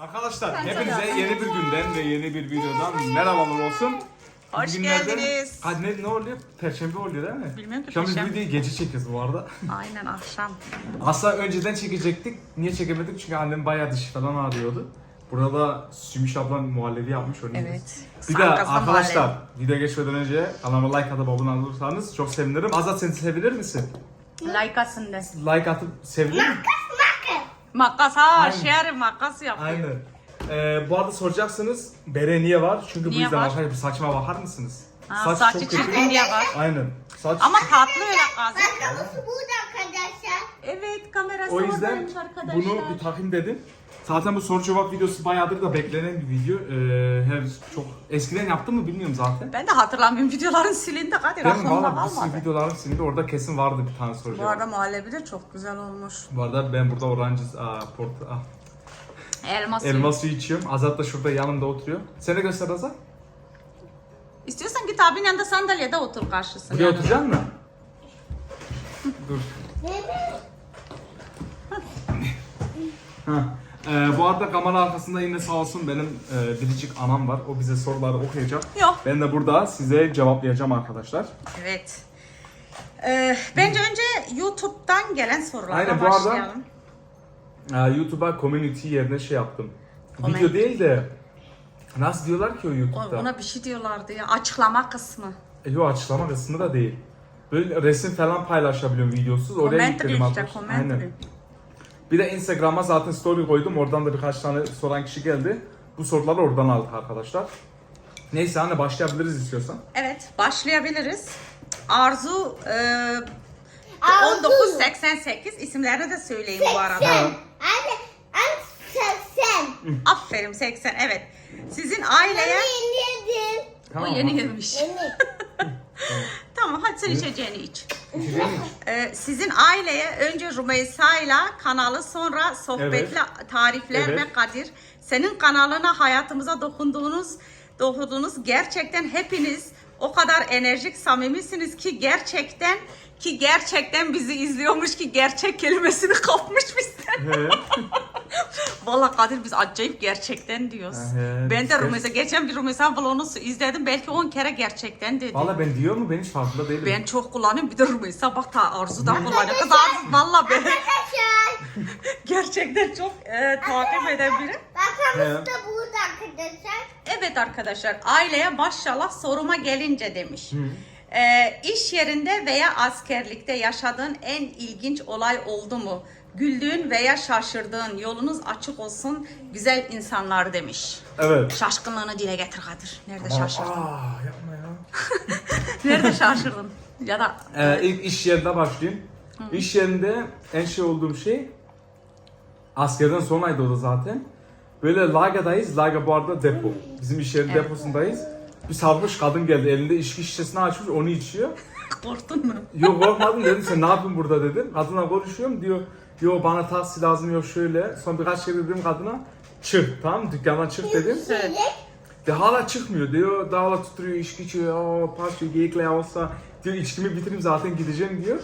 Arkadaşlar hepinize yeni bir günden ve yeni bir videodan merhabalar olsun. Hoş geldiniz. Hadi ne, ne oluyor? Perşembe oluyor değil mi? Bilmiyorum ki, Şu an biz Perşembe. videoyu gece çekiyoruz bu arada. Aynen akşam. Aslında önceden çekecektik. Niye çekemedik? Çünkü annem bayağı diş falan ağrıyordu. Burada da Sümüş ablam muhallebi yapmış onu. yiyoruz. Evet. Bir de Sarkasla arkadaşlar video geçmeden önce kanalıma like atıp abone olursanız çok sevinirim. Azat sen sevilir misin? Like atın de. Like atıp sevilir mi? Makas ha Aynen. şer makas yapıyor. Aynen. Ee, bu arada soracaksınız bere niye var? Çünkü bu Niye yüzden var? arkadaşlar bir saçma bakar mısınız? Ha, saçı çirkin diye var. Aynen. Saç Ama tatlı öyle kazı. Bakalım burada arkadaşlar. Evet kamerası o yüzden arkadaşlar. bunu bir takayım dedim. Zaten bu soru cevap videosu bayağıdır da beklenen bir video. Ee, her çok eskiden yaptım mı bilmiyorum zaten. Ben de hatırlamıyorum videoların silindi Kadir Değil mi? aklımda Valla bir sürü kalmadı. videolarım silindi. Orada kesin vardı bir tane soru Bu cevap. arada muhallebi de çok güzel olmuş. Bu arada ben burada orange aa, port, Elma suyu. elma suyu içiyorum. Azat da şurada yanımda oturuyor. Sen de göster Azat. İstiyorsan git abinin yanında sandalyede otur karşısına. Buraya oturacaksın mı? Dur. Ha. Ee, bu arada kamera arkasında yine sağ olsun benim e, biricik anam var. O bize soruları okuyacak. Yok. Ben de burada size cevaplayacağım arkadaşlar. Evet. Ee, bence önce YouTube'dan gelen sorularla Aynen, bu arada- başlayalım. Ee, YouTube'a community yerine şey yaptım. Comment. Video değil de nasıl diyorlar ki o YouTube'da? Ona bir şey diyorlardı ya. Açıklama kısmı. E, yok açıklama kısmı da değil. Böyle resim falan paylaşabiliyorum videosuz. Oraya Commentary yükledim işte arkadaşlar. commentary. Bir de Instagram'a zaten story koydum. Oradan da birkaç tane soran kişi geldi. Bu soruları oradan aldık arkadaşlar. Neyse hani başlayabiliriz istiyorsan. Evet başlayabiliriz. Arzu e, Arzu. 1988 isimlerini de söyleyin bu arada. Anne. Anne sen. Aferin 80 evet. Sizin aileye Yedim. o yeni gelmiş. Yeni. Tamam hadi sen içeceğini iç. Ee, sizin aileye önce Rümeysa ile kanalı sonra sohbetli tarifler Evet. ve Kadir. Senin kanalına hayatımıza dokunduğunuz dokunduğunuz gerçekten hepiniz o kadar enerjik samimisiniz ki gerçekten ki gerçekten bizi izliyormuş ki gerçek kelimesini kapmış bizden. He. Valla Kadir biz acayip gerçekten diyoruz. He, ben de. Rümeysa geçen bir Rümeysa vlogunu izledim belki 10 kere gerçekten dedi. Valla ben diyor mu ben hiç farkında değilim. Ben çok kullanıyorum bir de Rümeysa bak ta Arzu da kullanıyor. Kız Arzu valla ben gerçekten çok e, takip eden biri. Bakalım da burada arkadaşlar. Evet arkadaşlar aileye maşallah soruma gelince demiş. E, iş yerinde veya askerlikte yaşadığın en ilginç olay oldu mu? Güldüğün veya şaşırdığın yolunuz açık olsun güzel insanlar demiş. Evet. Şaşkınlığını dile getir Kadir. Nerede şaşırdın? Aa yapma ya. Nerede şaşırdın? Ya da Ee, ilk iş yerinde başlayayım. İş yerinde en şey olduğum şey askerden sonraydı o da zaten. Böyle lagerdayız. Lager bu arada depo. Bizim iş Evet. deposundayız. Bir sarhoş kadın geldi. Elinde içki şişesini açmış onu içiyor. korktun mu? Yok korkmadım dedim sen ne yapıyorsun burada dedim. Kadınla konuşuyorum diyor. Yo bana taksi lazım yok şöyle. Son birkaç kere dedim kadına çık tamam mı? dükkandan çık dedim. Evet. De hala çıkmıyor diyor. Daha hala tutuyor içki içiyor. Aa, parça geyikle olsa diyor içkimi bitireyim zaten gideceğim diyor.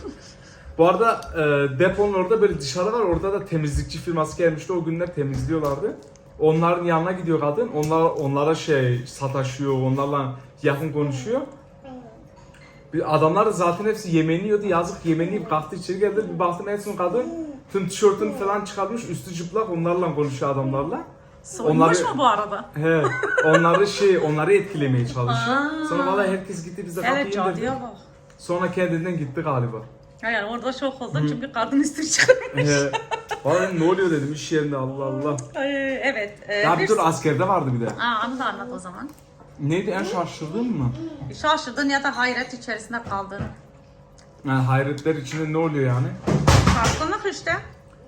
Bu arada e, deponun orada böyle dışarı var. Orada da temizlikçi firması gelmişti. O günler temizliyorlardı. Onların yanına gidiyor kadın. Onlar onlara şey sataşıyor. Onlarla yakın konuşuyor. Bir adamlar da zaten hepsi yemeğini yiyordu. Yazık yemeğini yiyip kalktı içeri geldi. Bir baktım en son kadın tüm tişörtünü falan çıkarmış. Üstü çıplak onlarla konuşuyor adamlarla. Soyunmuş mu bu arada? He, onları şey, onları etkilemeye çalışıyor. Sonra valla herkes gitti bize kapıyı Evet indirdi. cadıya bak. Sonra kendinden gitti galiba. Yani orada şok oldum çünkü kadın üstü çıkarmış. He, valla ne oluyor dedim iş yerinde Allah Allah. Ay, evet. E, Ya bir dur askerde vardı bir de. Aa, onu da anlat o zaman. Neydi en şaşırdın mı? Şaşırdın ya da hayret içerisinde kaldın. Yani hayretler içinde ne oluyor yani? Şaşkınlık işte.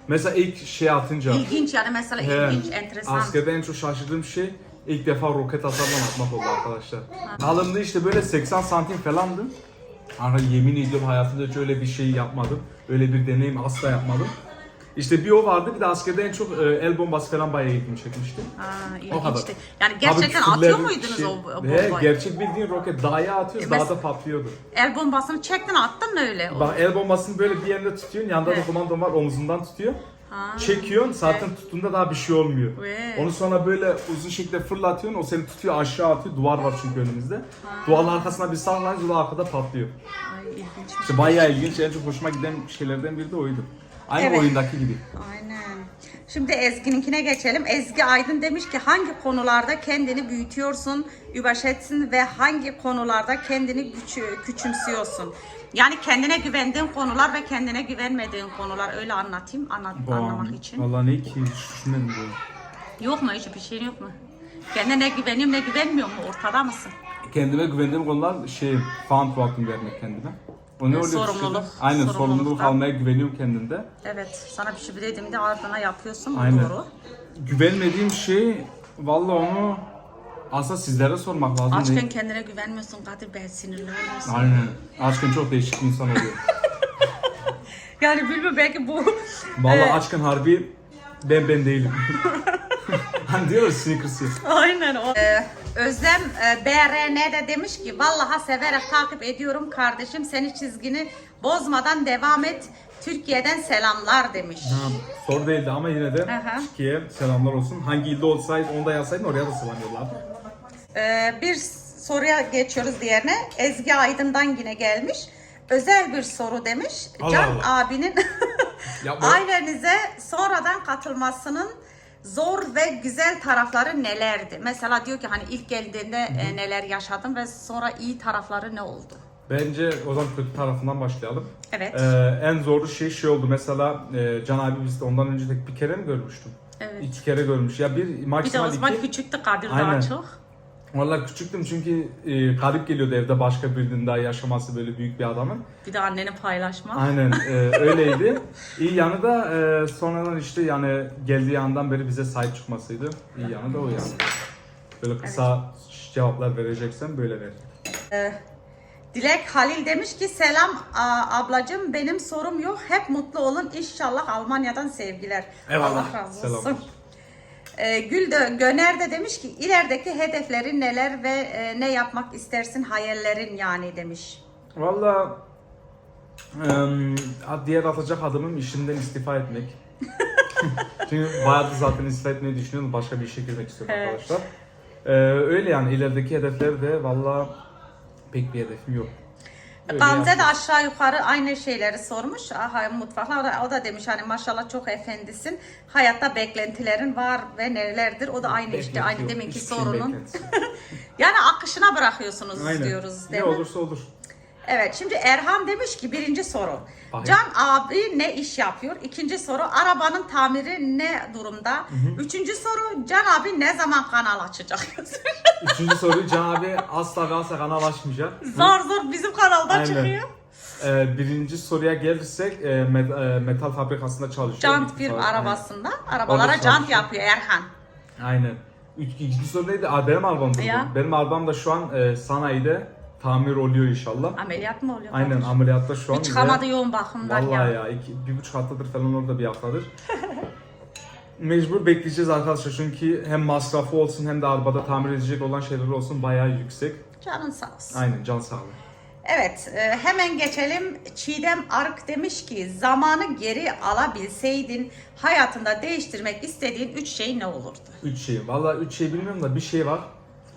Mesela ilk şey atınca. İlginç yani mesela He, ilginç, enteresan. Askerde en çok şaşırdığım şey ilk defa roket atardan atmak oldu arkadaşlar. Kalınlığı işte böyle 80 santim falandı. Ara yemin ediyorum hayatımda hiç öyle bir şey yapmadım. Öyle bir deneyim asla yapmadım. İşte bir o vardı bir de askerde en çok e, el bombası falan bayağı ilgimi çekmişti. Aa, O kadar. Yani gerçekten Tabii atıyor muydunuz şey- o, o He, bombayı? gerçek bildiğin roket dağa atıyoruz E, mes- dağda patlıyordu. El bombasını çektin attın mı öyle? Bak el bombasını böyle bir yerinde tutuyorsun. Yanda da Evet. komandon var omuzundan tutuyor. Ha. Çekiyorsun zaten tuttuğunda daha bir şey olmuyor. Evet. Onu sonra böyle uzun şekilde fırlatıyorsun. O seni tutuyor aşağı atıyor. Duvar var çünkü önümüzde. Duvarın arkasına bir sallanınca o da arkada patlıyor. Ay ilginç. İşte bayağı ilginç. En çok hoşuma giden şeylerden biri de oydu. Aynı Evet. oyundaki gibi. Aynen. Şimdi Ezgi'ninkine geçelim. Ezgi Aydın demiş ki hangi konularda kendini büyütüyorsun, überschätzen ve hangi konularda kendini küçü- küçümsüyorsun? Yani kendine güvendiğin konular ve kendine güvenmediğin konular öyle anlatayım anlat, anlamak için. Vallahi ne ki düşünmedim böyle. Yok mu hiçbir şey yok mu? Kendine ne güveniyorum ne güvenmiyorum mu? Ortada mısın? Kendime güvendiğim konular şey, verantwortung vermek kendime. O ne oluyor sorumluluk. Türkçe'de? Aynen sorumluluk almaya güveniyorum kendimde. Evet. Sana bir şey dediğimde ardına yapıyorsun. Aynen. doğru. Güvenmediğim şey vallahi onu aslında sizlere sormak lazım. Açken kendine güvenmiyorsun Kadir Bey sinirli oluyorsun. Aynen. Açken çok değişik bir insan oluyor. Yani bilmiyorum belki bu Vallahi Evet. açken harbi ben ben değilim. hani diyoruz sneakers ye. Aynen o. Ee, Özlem e, BRN de demiş ki vallaha severek takip ediyorum kardeşim seni çizgini bozmadan devam et. Türkiye'den selamlar demiş. Ha, soru değildi ama yine de Aha. Türkiye'ye selamlar olsun. Hangi ilde olsaydı onu da yazsaydın oraya da selam yollardı. Ee, bir soruya geçiyoruz diğerine. Ezgi Aydın'dan yine gelmiş. Özel bir soru demiş. Allah Can Allah. abinin Yapma. ailenize sonradan katılmasının zor ve güzel tarafları nelerdi? Mesela diyor ki hani ilk geldiğinde e, neler yaşadın ve sonra iyi tarafları ne oldu? Bence o zaman kötü tarafından başlayalım. Evet. Ee, en zorlu şey şey oldu mesela e, Can abi biz de ondan önce tek bir kere mi görmüştüm? Evet. İki kere görmüş. Ya bir Bir de maksimal o zaman iki. küçüktü Kadir Aynen. daha çok. Valla küçüktüm çünkü e, garip geliyordu evde başka birinin daha yaşaması böyle büyük bir adamın. Bir de anneni paylaşma. Aynen e, öyleydi. İyi yanı da e, sonradan işte yani geldiği andan beri bize sahip çıkmasıydı. İyi yanı da o yani. Böyle kısa cevaplar vereceksen böyle ver. Dilek Halil demiş ki selam a- ablacığım benim sorum yok. Hep mutlu olun. İnşallah Almanya'dan sevgiler. Eyvallah. Allah razı Selam. Olsun. Ee, Gül de, Göner de demiş ki ilerideki hedeflerin neler ve e, ne yapmak istersin hayallerin yani demiş. Valla em, diğer atacak adımım işimden istifa etmek. Çünkü bayağıdır zaten istifa etmeyi düşünüyordum. Başka bir işe girmek istiyorum Evet. arkadaşlar. Ee, öyle yani ilerideki hedefler de valla pek bir hedefim yok. Öyle Gamze de aşağı yukarı aynı şeyleri sormuş. Aha, mutfakla o da, demiş hani maşallah çok efendisin. Hayatta beklentilerin var ve nelerdir? O da aynı işte Beklenti aynı yok, deminki hiçbir şeyin sorunun. beklentisi. Yani akışına bırakıyorsunuz Aynen. diyoruz Ne değil mi? olursa olur. Evet şimdi Erhan demiş ki birinci soru. Bakayım. Can abi ne iş yapıyor? İkinci soru arabanın tamiri ne durumda? Üçüncü soru Can abi ne zaman kanal açacak? Üçüncü soruyu Can abi asla ve asla kanal açmayacak. zor zor bizim kanalda Aynen. çıkıyor. Ee, birinci soruya gelirsek e, met- e, metal fabrikasında çalışıyor. Jant Aynen. arabasında arabalara Orada jant yapıyor Erhan. Aynen. Üç, ikinci soru neydi? Aa, benim arabam Ya. Benim arabam da şu an e, sanayide tamir oluyor inşallah. Ameliyat mı oluyor? Aynen kardeşim? ameliyatta şu an. Bir çıkamadı ve- yoğun bakımdan Vallahi ya. ya. iki, bir buçuk haftadır falan orada bir haftadır. Mecbur bekleyeceğiz arkadaşlar çünkü hem masrafı olsun hem de arabada tamir edecek olan şeyler olsun bayağı yüksek. Canın sağ olsun. Aynen can sağlığı. Evet, e, hemen geçelim. Çiğdem Ark demiş ki zamanı geri alabilseydin hayatında değiştirmek istediğin üç şey ne olurdu? Üç şey. Vallahi üç şey bilmiyorum da bir şey var.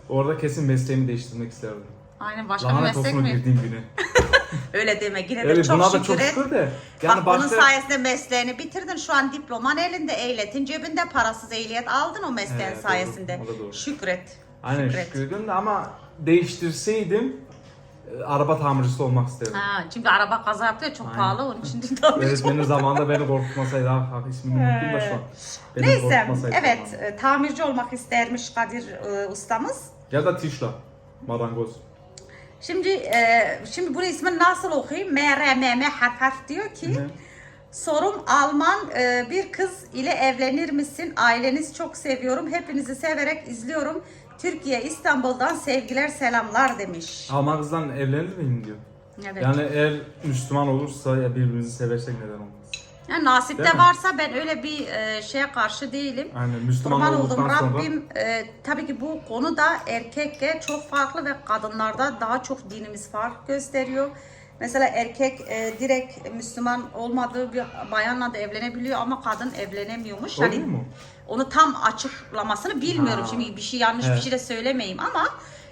Orada kesin mesleğimi değiştirmek isterdim. Aynen başka bir Lanet meslek mi? girdiğim güne. Öyle deme yine de Evet çok buna da şükür çok et. şükür de. Yani Bak bunun sayesinde mesleğini bitirdin. Şu an diploman elinde, ehliyetin cebinde, parasız ehliyet aldın o mesleğin Evet, doğru. sayesinde. O da doğru. Şükret. Aynen şükür ediyorum da ama değiştirseydim e, araba tamircisi olmak isterdim. Ha, çünkü araba kaza yapıyor çok Aynen. pahalı onun için de tabii. Öğretmenin zamanında beni korkutmasaydı ha bak ismini unuttum da şu an. Beni Neyse, korkutmasaydı evet zamanında. e, tamirci olmak istermiş Kadir e, ustamız. Ya da tişla. Marangoz. Şimdi e, şimdi bu ismi nasıl okuyayım? MRMM harf harf diyor ki Hı. sorum Alman e, bir kız ile evlenir misin? Aileniz çok seviyorum. Hepinizi severek izliyorum. Türkiye İstanbul'dan sevgiler selamlar demiş. Alman kızdan evlenir miyim diyor. Evet. Yani eğer Müslüman olursa ya birbirimizi seversek neden olmaz. Yani nasipte Değil mi? varsa ben öyle bir e, şeye karşı değilim. Aynen Müslüman Kurban olduktan oldum sonra Rabbim e, tabii ki bu konu da erkekle çok farklı ve kadınlarda daha çok dinimiz fark gösteriyor. Mesela erkek e, direkt Müslüman olmadığı bir bayanla da evlenebiliyor ama kadın evlenemiyormuş. Oluyor Hani mu? onu tam açıklamasını bilmiyorum. Ha. Şimdi bir şey yanlış Evet. bir şey de söylemeyeyim ama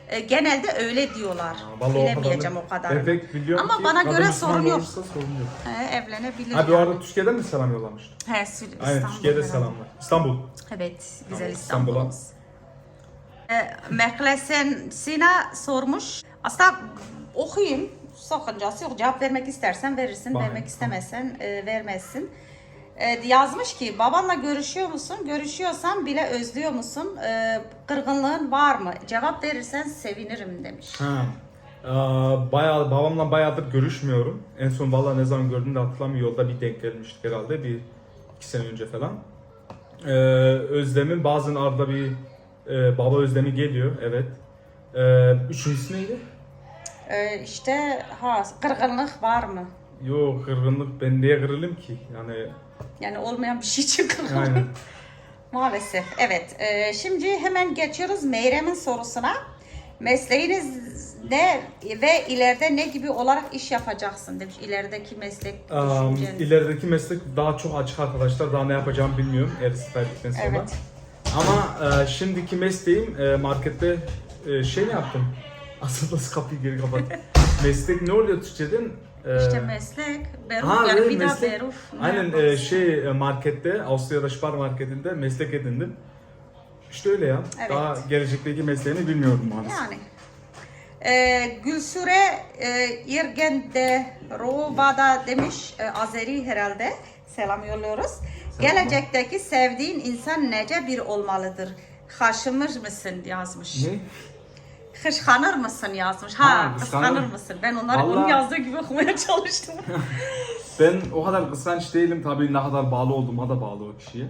e, genelde öyle diyorlar. Ha, vallahi o Bilemeyeceğim kadar- o kadar. Pek biliyorum Ama ki bana kadın göre Müslüman sorun yok. olursa sorun yok. He, evlenebilir. Ha bu arada Türkiye'den mi selam yollamıştı? He, Sü- Aynen İstanbul Türkiye'de herhalde. selamlar. İstanbul. Evet, güzel Tamam, İstanbul'a. İstanbul'umuz. E, Meklesen Sina sormuş. Aslında okuyayım. Sakıncası yok. Cevap vermek istersen verirsin. Bana, vermek istemezsen e, vermezsin. E, yazmış ki babanla görüşüyor musun? Görüşüyorsan bile özlüyor musun? E, kırgınlığın var mı? Cevap verirsen sevinirim demiş. Ha. Bayağı, babamla bayağıdır görüşmüyorum. En son valla ne zaman gördüm de hatırlamıyorum. Yolda bir denk gelmiştik herhalde bir iki sene önce falan. Ee, özlemin bazen arada bir e, baba özlemi geliyor evet. Ee, üçüncüsü neydi? E, işte ha kırgınlık var mı? Yok kırgınlık ben niye kırılım ki? Yani Yani olmayan bir şey aynen. Maalesef. Evet. Ee, şimdi hemen geçiyoruz Meyrem'in sorusuna. Mesleğiniz ne ve ileride ne gibi olarak iş yapacaksın demiş. İlerideki meslek Um, ilerideki meslek daha çok açık arkadaşlar. Daha ne yapacağımı bilmiyorum erisi verdikten sonra. Evet. Ama e, şimdiki mesleğim e, markette e, şey yaptım? Aslında kapıyı geri kapat. meslek ne oluyor Türkçeden? E, İşte meslek, beruf Ha, yani evet, bir daha meslek. beruf. ne Aynen e, şey e, markette Avusturya'da Spar marketinde meslek edindim. İşte öyle ya. Evet. Daha gelecekteki mesleğini bilmiyorum maalesef. Yani. Ee, Gülsüre e, İrgen de Rova'da demiş e, Azeri herhalde. Selam yolluyoruz. Gelecekteki sevdiğin insan nece bir olmalıdır? Haşımır mısın yazmış. Ne? Kıskanır mısın yazmış. Ha, Ha, kıskanır kıskanır. mısın? Ben onları Vallahi- onun yazdığı gibi okumaya çalıştım. Ben o kadar kıskanç değilim tabii ne kadar bağlı olduğuma da bağlı o kişiye.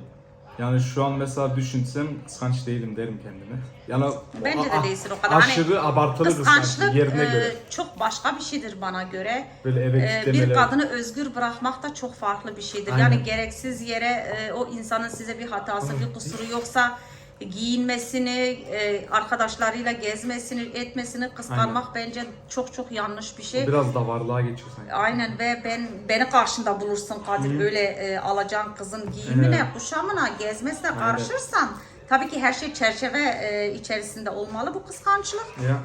Yani şu an mesela düşünsem kıskanç değilim derim kendime. Yani Bence de a- değilsin o kadar. Hani Aşırı abartılı Kıskançlık kıskançlık yerine e, göre. çok başka bir şeydir bana göre. Böyle eve Ee, kitlemeler. bir kadını özgür bırakmak da çok farklı bir şeydir. Aynen. Yani gereksiz yere e, o insanın size bir hatası, bir kusuru yoksa giyinmesini, e, arkadaşlarıyla gezmesini, etmesini kıskanmak bence çok çok yanlış bir şey. Biraz da varlığa geçiyor sanki. Aynen ve ben beni karşında bulursun Kadir böyle e, alacağın kızın giyimine, Evet. kuşamına, gezmesine Aynen. karışırsan tabii ki her şey çerçeve e, içerisinde olmalı bu kıskançlık. Ya.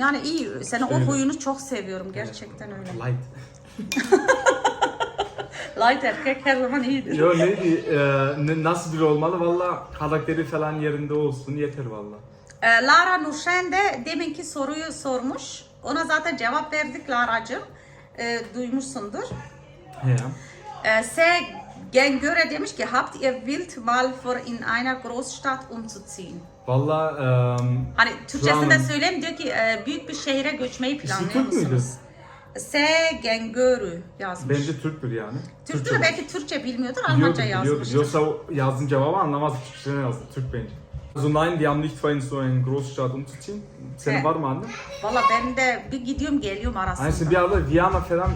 Yani iyi, senin öyle. o huyunu çok seviyorum gerçekten öyle. Light. Light erkek her zaman iyidir. Yo neydi? e, ne- nasıl biri olmalı? Valla karakteri falan yerinde olsun yeter valla. E, Lara Nurşen de deminki soruyu sormuş. Ona zaten cevap verdik Lara'cığım. E, duymuşsundur. Ya. E, Se Gengöre demiş ki habt ihr wild mal vor in einer Großstadt umzuziehen? Valla e, Hani Türkçesinde Şu an- söyleyeyim diyor ki e, büyük bir şehre göçmeyi planlıyor Türk müydü? musunuz? Se Gengörü yazmış. bence Türktür yani. Türkçe de belki Türkçe bilmiyordur, Almanca yazmıştır. Yoksa o yazdığın cevabı anlamaz. Türkçe ne yazdı? Türk bence. Also nein, die haben nicht vor, in so eine Großstadt umzuziehen. Senin He. var mı anne? Valla ben de bir gidiyorum geliyorum arasında. Hani sen bir arada Viyana falan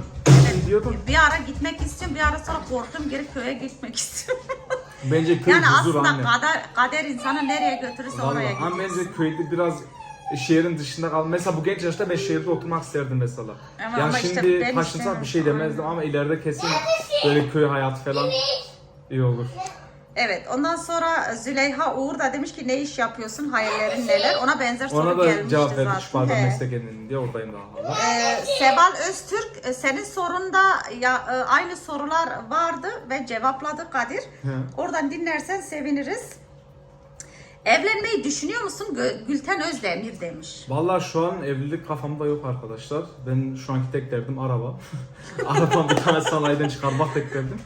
gidiyordun. Bir ara gitmek istiyorum, bir ara sonra korktum geri köye gitmek istiyorum. Bence köy yani huzur aslında anne. kader, kader insanı nereye götürürse oraya Vallahi. Ama gidiyorsun. bence köyde biraz şehrin dışında kal. Mesela bu genç yaşta ben şehirde oturmak isterdim mesela. Ama- yani ama işte şimdi ben taşınsak istemem. bir şey demezdim ama ileride kesin böyle köy hayatı falan iyi olur. Evet, ondan sonra Züleyha Uğur da demiş ki ne iş yapıyorsun, hayallerin neler? Ona benzer soru Ona da gelmişti cevap zaten. verdik. Şubarda He. meslek edindim diye oradayım daha hala. Ee, Sebal Öztürk e, senin sorunda ya e, aynı sorular vardı ve cevapladı Kadir. Oradan dinlersen seviniriz. Evlenmeyi düşünüyor musun? Gülten Özdemir demiş. Vallahi şu an evlilik kafamda yok arkadaşlar. Ben şu anki tek derdim araba. Arabamı bir tane sanayiden çıkarmak tek derdim.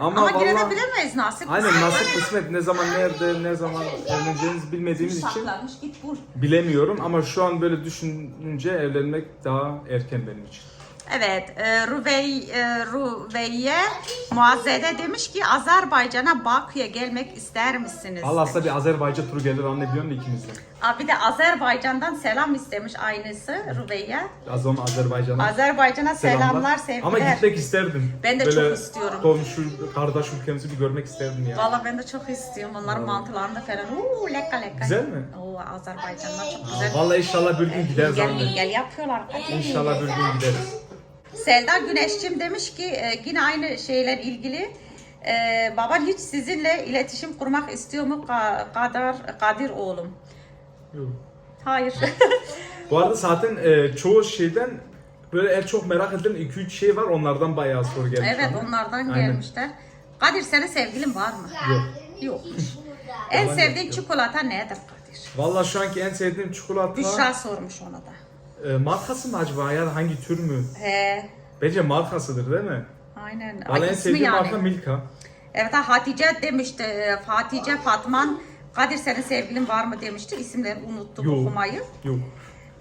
Ama, Ama, yine de bilemeyiz nasip. aynen nasip kısmet ne zaman nerede ne zaman evleneceğimizi bilmediğimiz için Saklanmış git bul. bilemiyorum ama şu an böyle düşününce evlenmek daha erken benim için. Evet, e, Rüvey, e, Rüveyye Muazzede demiş ki Azerbaycan'a Bakü'ye gelmek ister misiniz? Allah aslında bir Azerbaycan turu gelir anne biliyor musun ikimizden? Aa, bir de Azerbaycan'dan selam istemiş aynısı Rüveyye. Az zaman Azerbaycan'a Azerbaycan'a selamlar, sevgiler. Ama gitmek isterdim. Ben de Böyle çok istiyorum. Komşu, kardeş ülkemizi bir görmek isterdim ya. Valla ben de çok istiyorum. Onların mantılarında falan. Uuu leka leka. Güzel mi? Oo Azerbaycanlar çok güzel. Vallahi inşallah bir gün gideriz Gel gel yapıyorlar. Hadi. İnşallah bir gün gideriz. Selda Güneşçim demiş ki e, yine aynı şeyler ilgili. E, baban hiç sizinle iletişim kurmak istiyor mu Ka- Kadir, Kadir oğlum? Yok. Hayır. Bu arada zaten e, çoğu şeyden böyle en çok merak edilen 2-3 şey var onlardan bayağı soru gelmiş. evet bana. onlardan Aynen. gelmişler. Kadir senin sevgilin var mı? Yok. Yok. Burada. En Yalan sevdiğin yok. çikolata nedir Kadir? Valla şu anki en sevdiğim çikolata Büşra sormuş ona da. E, markası mı acaba ya da hangi tür mü? He, Bence markasıdır değil mi? aynen. Valla en sevdiğim marka Milka. Evet ha, Hatice demişti. e, Hatice Fatman Kadir senin sevgilin var mı demişti. İsimlerini unuttum Yok. okumayı. Yok.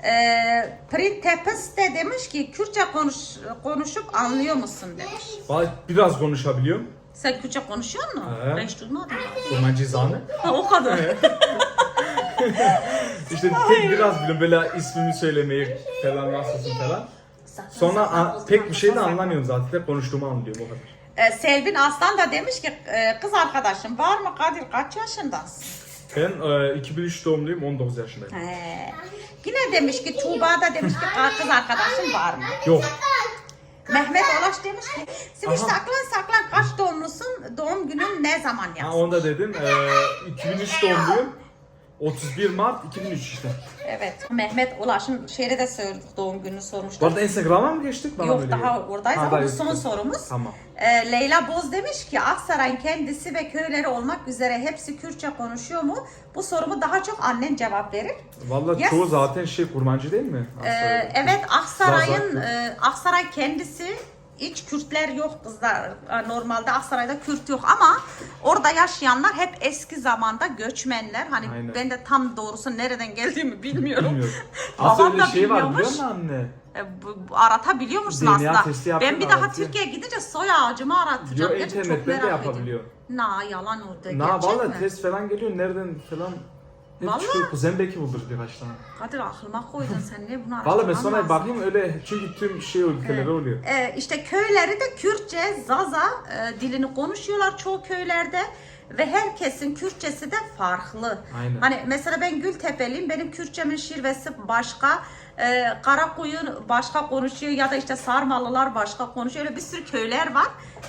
Ee, Prit Tepes de demiş ki Kürtçe konuş, konuşup anlıyor musun demiş. Valla biraz konuşabiliyorum. Sen Kürtçe konuşuyor musun? He. Ben hiç duymadım. Romancizane. Ha, o kadar. İşte tek biraz biliyorum böyle ismimi söylemeyi falan nasılsın falan. Sonra a- pek bir şey de anlamıyorum zaten. Konuştuğumu anlıyorum o kadar. Ee, Selvin Aslan da demiş ki e, kız arkadaşım var mı Kadir kaç yaşındasın? Ben e, 2003 doğumluyum 19 yaşındayım. He. Yine demiş ki Tuğba da demiş ki kız arkadaşın var mı? Yok. Mehmet Ulaş demiş ki Simiş Aha. saklan saklan kaç doğumlusun doğum günün ne zaman Ha, yaz? onu da dedim. E, 2003 doğumluyum. 31 Mart 2003 işte. Evet Mehmet Ulaş'ın şeyde de sorduk doğum gününü Bu sormuştuk. arada Instagram'a mı geçtik? Bana Yok böyle daha geliyor. oradayız Ha, ama bu daha son yok. sorumuz. Tamam. Ee, Leyla Boz demiş ki Aksaray'ın kendisi ve köyleri olmak üzere hepsi Kürtçe konuşuyor mu? Bu sorumu daha çok annen cevap verir. Valla Yes. çoğu zaten şey kurmancı değil mi? Ee, Aksaray'da. evet Aksaray'ın e, Aksaray kendisi hiç Kürtler yok kızlar. Normalde Aksaray'da Kürt yok ama orada yaşayanlar hep eski zamanda göçmenler. Hani Aynen. ben de tam doğrusu nereden geldiğimi bilmiyorum. Bilmiyorum. Aslında öyle şey var biliyor musun anne? E, bu, aratabiliyor musun DNA aslında? Ben bir daha aratıyor? Türkiye'ye gidince soy ağacımı aratacağım. Yo internetten de yapabiliyor. ediyorum. Na yalan orada. Na valla test falan geliyor nereden falan. Hep Vallahi? Kuzen belki buldur birkaç tane. Kadir aklıma koydun sen ne bunu Valla ben sonra bakayım öyle çünkü tüm şey ülkeleri oluyor. Ee, işte köyleri de Kürtçe, Zaza e, dilini konuşuyorlar çoğu köylerde ve herkesin Kürtçesi de farklı. Aynen. Hani mesela ben Gültepeliyim, benim Kürtçemin şirvesi başka, e, Karakoyun başka konuşuyor ya da işte Sarmalılar başka konuşuyor. Öyle bir sürü köyler var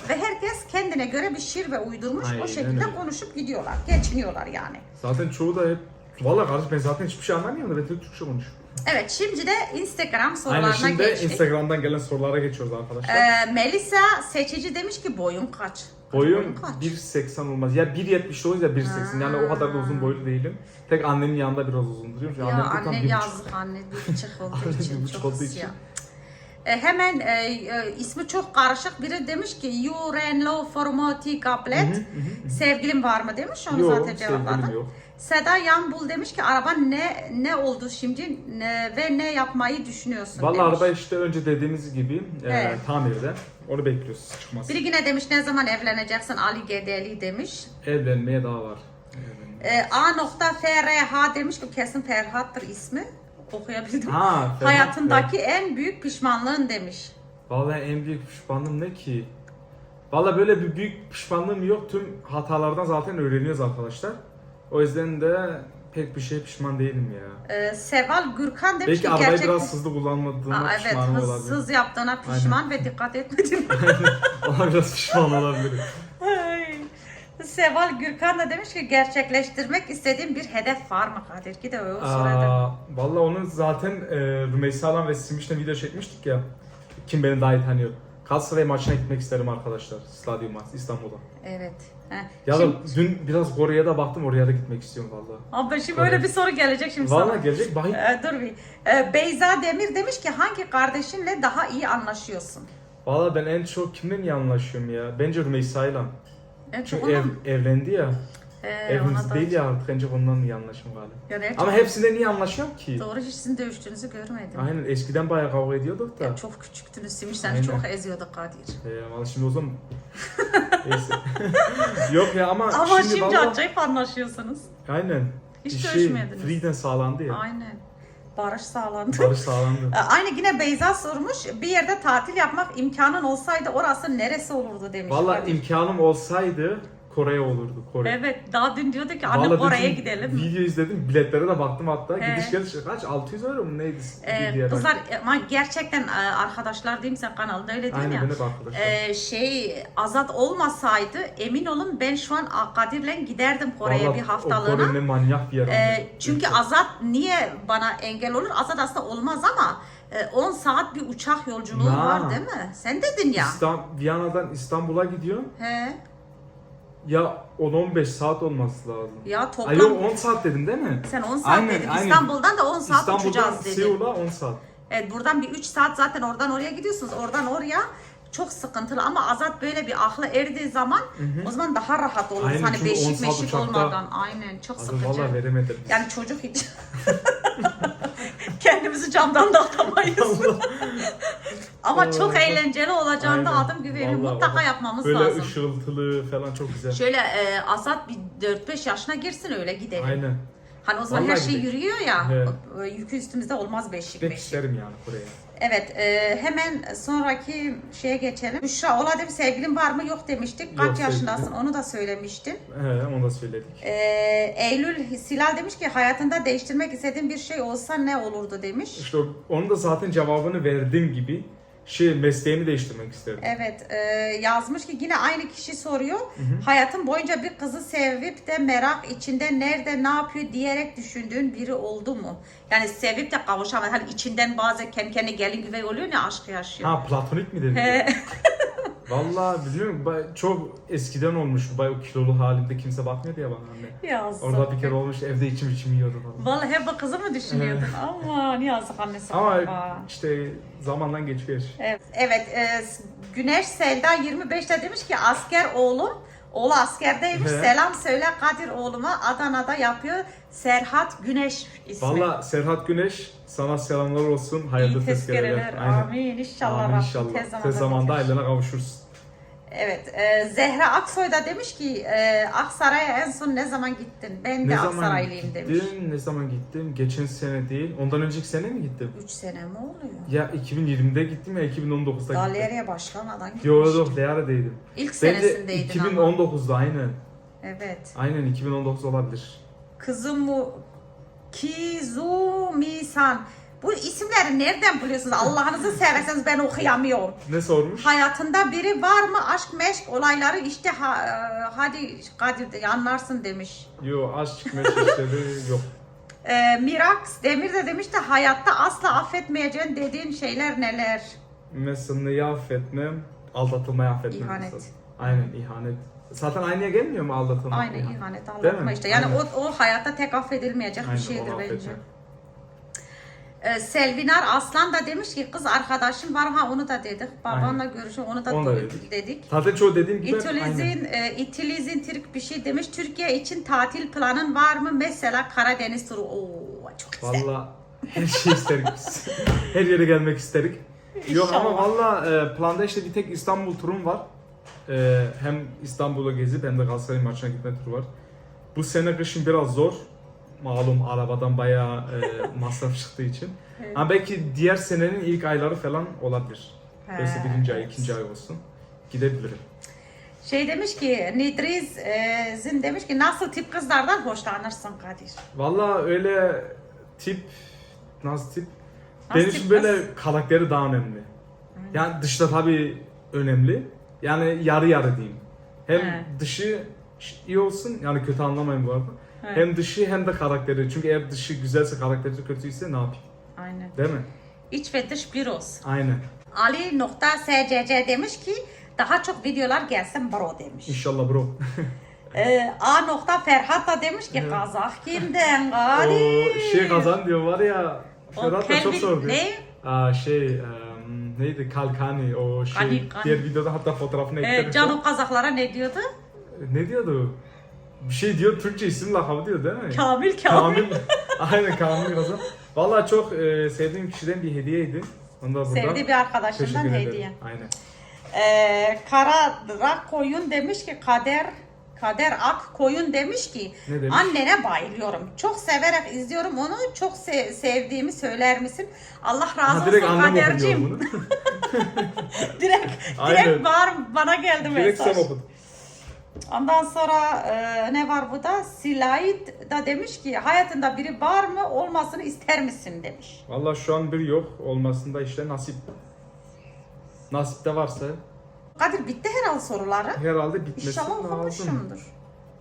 ve herkes kendine göre bir şirve uydurmuş. Aynen o şekilde öyle. konuşup gidiyorlar, geçiniyorlar yani. Zaten çoğu da hep Valla kardeş ben zaten hiçbir şey anlamıyorum da ben tek Türkçe konuşuyorum. Evet şimdi de Instagram Aynen sorularına şimdi geçtik. Instagram'dan gelen sorulara geçiyoruz arkadaşlar. Ee, Melisa seçici demiş ki boyun kaç? Boyum kaç? 1.80 olmaz. Ya 1.79 ya 1.80 yani o kadar da uzun boylu değilim. Tek annemin yanında biraz uzun duruyorum. Ya annem de tam anne bir yazık anne bir buçuk olduğu bir için buçuk olduğu için. E, hemen e, e, ismi çok karışık biri demiş ki Yurenlo Formati Kaplet sevgilim var mı demiş onu Yok, zaten cevapladım. sevgilim yok. Seda Yanbul demiş ki araba ne ne oldu şimdi ne, ve ne yapmayı düşünüyorsun Valla demiş. araba işte önce dediğimiz gibi e, Evet. tamirde. Onu bekliyoruz çıkması. Biri yine demiş ne zaman evleneceksin Ali Gedeli demiş. Evlenmeye daha var. Evlenmeye. E, A.FRH demiş ki kesin Ferhat'tır ismi. Okuyabildim. Ha, Ferhat Hayatındaki en büyük pişmanlığın demiş. Vallahi en büyük pişmanlığım ne ki? Vallahi böyle bir büyük pişmanlığım yok. Tüm hatalardan zaten öğreniyoruz arkadaşlar. O yüzden de pek bir şey pişman değilim ya. Ee, Seval Gürkan demiş Belki ki arabayı gerçekten... biraz hızlı kullanmadığıma Aa, evet pişman olabilirim. hızsız yaptığına pişman ve dikkat etmediğine. Ona biraz pişman olabilirim. Ay. Seval Gürkan da demiş ki gerçekleştirmek istediğim bir hedef var mı Kadir? Ki de o sırada. Aa, vallahi onu zaten e, Rümeysa ve Simiş'le video çekmiştik ya. Kim beni daha iyi tanıyor. Galatasaray maçına gitmek isterim arkadaşlar. Stadyuma, İstanbul'a. Evet. Ya şimdi, da dün biraz Kore'ye de baktım oraya da gitmek istiyorum vallahi. Abla şimdi öyle bir soru gelecek şimdi sana. Vallahi gelecek bahis. Ee, dur bir. Ee, Beyza Demir demiş ki hangi kardeşinle daha iyi anlaşıyorsun? Valla ben en çok kimle iyi anlaşıyorum ya? Bence Rümeysa'yla. Çok Çünkü ev, evlendi ya. Ee, Evimiz ona da- değil ya artık. En çok ondan iyi anlaşıyorum galiba. En Ama hepsinden iyi anlaşıyorum ki. Doğru hiç sizin dövüştüğünüzü görmedim. Aynen eskiden bayağı kavga ediyorduk da. Ya çok küçüktünüz Simiş seni Aynen. çok eziyordu Kadir. Ee, valla şimdi o zaman... Neyse. Yok ya ama, Ama şimdi, vallahi- acayip anlaşıyorsunuz. Aynen. Hiç Bir dövüşmediniz. Free'den sağlandı ya. Aynen. Barış sağlandı. Barış sağlandı. Ee, Aynı yine Beyza sormuş. Bir yerde tatil yapmak imkanın olsaydı orası neresi olurdu demiş. Valla Kadir. imkanım olsaydı Kore olurdu. Kore. Evet daha dün diyordu ki anne Vallahi Kore'ye dün gidelim. Video izledim. Biletlere de baktım hatta. He. Gidiş geliş kaç? 600 euro mu neydi? Ee, videoya kızlar ama gerçekten e, arkadaşlar diyeyim sen kanalda öyle diyorsun Aynen ya. arkadaşlar. Ee, şey Azat olmasaydı emin olun ben şu an Kadir'le giderdim Kore'ye bir haftalığına. Kore ne manyak bir yer. Ee, çünkü Azat niye bana engel olur? Azat aslında olmaz ama e, 10 saat bir uçak yolculuğu Na. var değil mi? Sen dedin ya. İstam, Viyana'dan İstanbul'a gidiyor. He. Ya 10-15 saat olması lazım. Ya toplam Ay yok 10 saat dedim değil mi? sen 10 saat Aynen, dedin. aynen. İstanbul'dan da 10 saat İstanbul'dan uçacağız dedin. Seul'a 10 saat. Evet buradan bir 3 saat zaten oradan oraya gidiyorsunuz. Oradan oraya çok sıkıntılı ama Azat böyle bir akla erdiği zaman o zaman daha rahat olur. Aynen, hani çünkü 10 beşik meşik uçakta- olmadan. Aynen çok Abi sıkıcı. valla veremedim. Yani çocuk hiç kendimizi camdan da atamayız. Ama çok Vallahi. eğlenceli olacağını Aynen. adım. Vallahi, Mutlaka vallahi. yapmamız Böyle lazım. ışıltılı falan çok güzel. Şöyle e, Azat bir 4-5 yaşına girsin öyle gidelim. Aynen. Hani o zaman her Vallahi şey gidelim. yürüyor ya. Evet. Yükü üstümüzde olmaz beşik Gitmek beşik. isterim yani Kore'ye. Evet, e, hemen sonraki şeye geçelim. Büşra, ola dedim sevgilin var mı? Yok demiştik. Kaç Yok, yaşındasın? sevgilim. Onu da söylemiştin. He onu da söyledik. E, Eylül Silal demiş ki hayatında değiştirmek istediğin bir şey olsa ne olurdu demiş. İşte o- onun da zaten cevabını verdiğim gibi şey mesleğimi değiştirmek isterim. Evet, e, yazmış ki yine aynı kişi soruyor. Hayatın boyunca bir kızı sevip de merak içinde nerede ne yapıyor diyerek düşündüğün biri oldu mu? Yani sevip de kavuşamadı. Hani içinden bazen kendi kendine gelin güvey oluyor ya aşk yaşıyor. Ha platonik mi dedin? Valla biliyorum bay- çok eskiden olmuş. Bay o kilolu halimde kimse bakmıyordu ya bana anne. Yazık. Orada bir kere olmuş evde içim içim yiyordu falan. Vallahi hep kızı mı düşünüyordun? Aman yazık annesi. Ama baba. işte zamandan geçiyor. Evet, evet e, Güneş Selda 25'te demiş ki asker oğlum Oğlu askerdeymiş. He. Selam söyle Kadir oğluma Adana'da yapıyor. Serhat Güneş ismi. Valla Serhat Güneş sana selamlar olsun. Hayırlı tezkereler. tezkereler. Aynen. Amin. İnşallah Amin Rabbim inşallah. tez zamanda. Tez zamanda ailene kavuşursun. Evet. e, Zehra Aksoy da demiş ki e, Aksaray'a en son ne zaman gittin? Ben de Aksaraylıyım demiş. gittim? Ne zaman gittim? Geçen sene değil. Ondan önceki sene mi gittim? 3 sene mi oluyor? Ya 2020'de gittim ya 2019'da gittim. Galeriye başlamadan gitmiş. Yo yo Leare'deydim. İlk Bence senesindeydin ama. 2019'da aynen. Evet. Aynen 2019 olabilir. Kızımı Kizumi-san. Bu isimleri nereden buluyorsunuz? Allah'ınızı severseniz ben okuyamıyorum. Ne sormuş? Hayatında biri var mı? Aşk meşk olayları işte ha- e, hadi Kadir de anlarsın demiş. Yo aşk meşk işleri yok. Ee, Mirax Demir de demiş de hayatta asla affetmeyeceğin dediğin şeyler neler? Mesela neyi affetmem? Aldatılmayı affetmem. İhanet. mesela. Aynen ihanet. Zaten aynıya gelmiyor mu aldatılmak? Aynı ihanet Değil mi? işte. Yani Aynen. o, o hayatta tek affedilmeyecek Aynen, bir şeydir bence. affetmem. Ee, Selvinar Aslan da demiş ki kız arkadaşım var ha onu da dedik. Babanla görüşün onu da Onu da dedik. dedik. Zaten çoğu dediğim gibi. İtilizin, e, İtilizin Türk bir şey demiş. Türkiye için tatil planın var mı? Mesela Karadeniz turu. Oo çok güzel. Valla her şey isterik biz. her yere gelmek isterik. Yok ama İnşallah. valla e, planda işte bir tek İstanbul turum var. E, hem İstanbul'a gezip hem de Galatasaray maçına gitme turu var. Bu sene kışın biraz zor. Malum arabadan bayağı e, masraf çıktığı için. Evet. Ama belki diğer senenin ilk ayları falan olabilir. Belki birinci ay, ikinci ay olsun. Gidebilirim. Şey demiş ki Nidriz e, demiş ki nasıl tip kızlardan hoşlanırsın Kadir? Valla öyle tip, nasıl tip? Nasıl Benim için böyle kız? karakteri daha önemli. Yani dışta tabii önemli. Yani yarı yarı diyeyim. Hem He. dışı iyi olsun yani kötü anlamayın bu arada. He. Hem dışı hem de karakteri. Çünkü eğer dışı güzelse karakteri kötüyse ne yapayım? Aynen. Değil mi? İç ve dış bir olsun. Aynen. Ali.scc demiş ki daha çok videolar gelsin bro demiş. İnşallah bro. Ee, A. nokta Ferhat da demiş ki Kazak kimden o Kadir? şey kazan diyor var ya. O Ferhat da çok sordu. Ne? Aa, şey neydi Kalkani o şey Kani, Kani. diğer videoda hatta fotoğrafını Ee, eklerim. Can o Kazaklara ne diyordu? Ne diyordu? Bir şey diyor Türkçe isim lakabı diyor değil mi? Kamil Kamil. Aynen Kamil Kazan. Valla çok e, sevdiğim kişiden bir hediyeydi. Onu da burada Sevdiği bir arkadaşından teşekkür ederim. hediye. Aynen. Ee, Kara Rak Koyun demiş ki Kader Kader Ak Koyun demiş ki Ne demiş? annene bayılıyorum. Çok severek izliyorum onu. Çok se- sevdiğimi söyler misin? Allah razı Ha, direkt olsun annem okunuyor Kaderciğim. bunu. direkt Aynen. direkt var bana geldi direkt mesaj. sen okudun. Ondan sonra e, ne var bu da? Silayit da demiş ki hayatında biri var mı olmasını ister misin demiş. Valla şu an bir yok. Olmasında işte nasip. Nasipte varsa Kadir bitti herhalde soruları. herhalde bitmesi İnşallah lazım. okumuşumdur.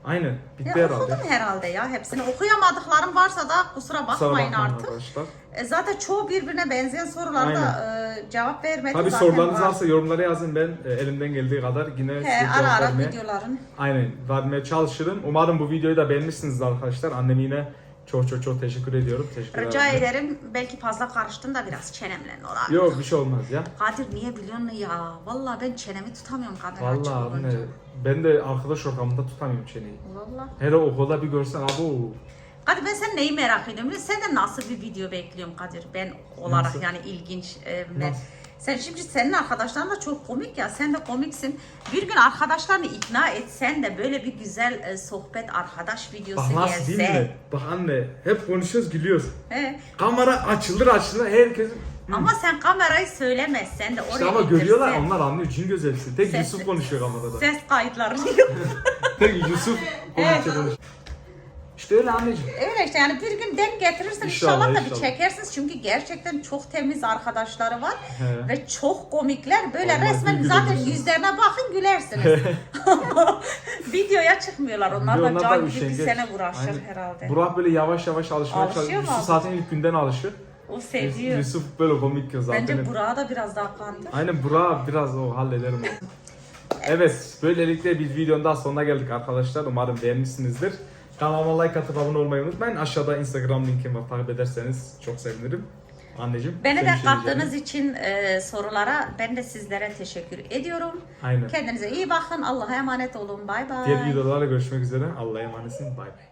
Aynen. Ya Bitti herhalde. okudum herhalde ya hepsini. Okuyamadıklarım varsa da kusura Kusura bakmayın artık. arkadaşlar. E, zaten çoğu birbirine benzeyen sorularda e, cevap vermedim Tabii zaten sorularınız var. varsa yorumlara yazın ben e, elimden geldiği kadar yine size He, cevap ara ara vermeye, videoların. aynen vermeye çalışırım. Umarım bu videoyu da beğenmişsinizdir arkadaşlar. Anneme yine çok çok çok teşekkür ediyorum. Teşekkür Rica ederim. Belki fazla karıştın da biraz çenemle olabilir. Yok bir şey olmaz ya. Kadir niye biliyor musun ya? Vallahi ben çenemi tutamıyorum kamera açık Vallahi ne, ben de arkadaş ortamında tutamıyorum çeneyi. Vallahi. Hele okulda bir görsen abo. Kadir ben sen neyi merak ediyorum? musun? Senden nasıl bir video bekliyorum Kadir? Ben olarak Nasıl? yani ilginç. e, Nasıl? Sen şimdi senin arkadaşların da çok komik ya. Sen de komiksin. Bir gün arkadaşlarını ikna etsen de böyle bir güzel e, sohbet arkadaş videosu Bak nasıl değil gelse. mi? Bak anne hep konuşuyoruz gülüyoruz. He. Kamera açılır açılır herkes Ama sen kamerayı söylemezsen de oraya işte ama görüyorlar getirsen, onlar anlıyor cin göz hepsi. Tek Ses- Yusuf konuşuyor kamerada. Ses kayıtlarını Tek Yusuf konuşuyor konuşuyor. İşte öyle anneciğim. Öyle işte yani bir gün denk getirirsen İnşallah, inşallah, da bir çekersiniz çünkü gerçekten çok temiz arkadaşları var He. ve çok komikler böyle Vallahi resmen zaten yüzlerine bakın gülersiniz. Videoya çıkmıyorlar onlar da Onlar can gibi bir üşengeç. sene uğraşır Aynen. herhalde. Burak böyle yavaş yavaş alışmaya Alışıyor çalışıyor. Yusuf zaten ilk günden alışır. O seviyor. Yusuf böyle komik kız zaten. Bence Burak'a da biraz daha kandır. Aynen Burak biraz o hallederim onu. Evet, böylelikle bir videonun daha sonuna geldik arkadaşlar. Umarım beğenmişsinizdir. Kanalıma like atıp abone olmayı unutmayın. Aşağıda Instagram linkim var. Takip ederseniz çok sevinirim. Anneciğim. Beni de kattığınız için e, sorulara ben de sizlere teşekkür ediyorum. Aynen. Kendinize iyi bakın. Allah'a emanet olun. Bay bay. Diğer videolarla görüşmek üzere. Allah'a emanetsin. Bay bay.